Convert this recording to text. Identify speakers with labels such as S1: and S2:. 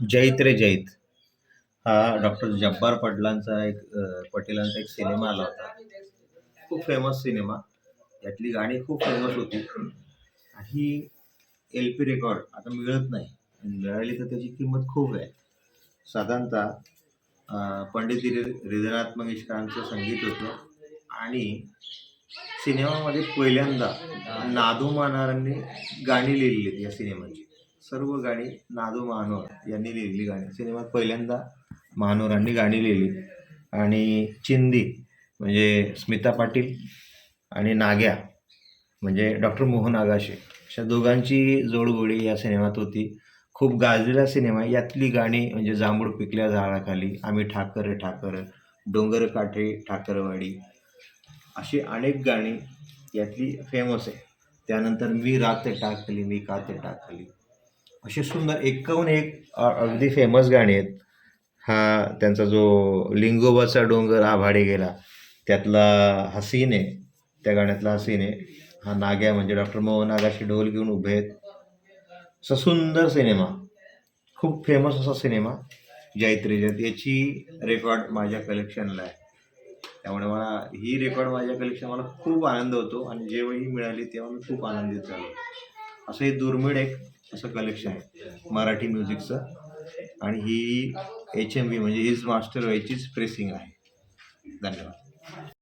S1: जैत रे जैत. हा डॉक्टर जब्बार पटलांचा एक पटेलांचा एक सिनेमा आला होता. खूप फेमस सिनेमा. यातली गाणी खूप फेमस होती. ही एल पी रेकॉर्ड आता मिळत नाही. मिळाली तर त्याची किंमत खूप आहे. साधारणतः पंडित हृदयनाथ मंगेशकरांचं संगीत होतं. आणि सिनेमामध्ये पहिल्यांदा नादू मानारांनी गाणी लिहिली आहेत या सिनेमाची. सर्व गाणी नादू महानोर यांनी लिहिलेली गाणी. सिनेमात पहिल्यांदा महानोरांनी गाणी लिहिली. आणि चिंदी म्हणजे स्मिता पाटील आणि नाग्या म्हणजे डॉक्टर मोहन आगाशे अशा दोघांची जोडगोळी या सिनेमात होती. खूप गाजलेला सिनेमा. यातली गाणी म्हणजे जांभूळ पिकल्या झाडाखाली आम्ही ठाकर ठाकर डोंगर काठे ठाकरवाडी अशी अनेक गाणी यातली फेमस आहे. त्यानंतर मी रात टाकली मी कात टाकली. असे सुंदर एकाहून एक अगदी फेमस गाणी आहेत. हा त्यांचा जो लिंगोबाचा डोंगर आभाडे गेला त्यातला हसीन आहे. त्या गाण्यातला हसीन आहे. हा नाग्या म्हणजे डॉक्टर मोहन आगाशी ढोल घेऊन उभे आहेत. असा सुंदर सिनेमा खूप फेमस असा सिनेमा जयत्री जयत. याची रेकॉर्ड माझ्या कलेक्शनला आहे. त्यामुळे मला ही रेकॉर्ड माझ्या कलेक्शन मला खूप आनंद होतो आणि जेव्हाही मिळाली तेव्हा मी खूप आनंदित झालो. असं हे दुर्मिळ एक असं कलेक्शन आहे. मराठी म्युझिकचं आणि ही एच एम बी म्हणजे हिज मास्टर व्हायचीच प्रेसिंग आहे. धन्यवाद.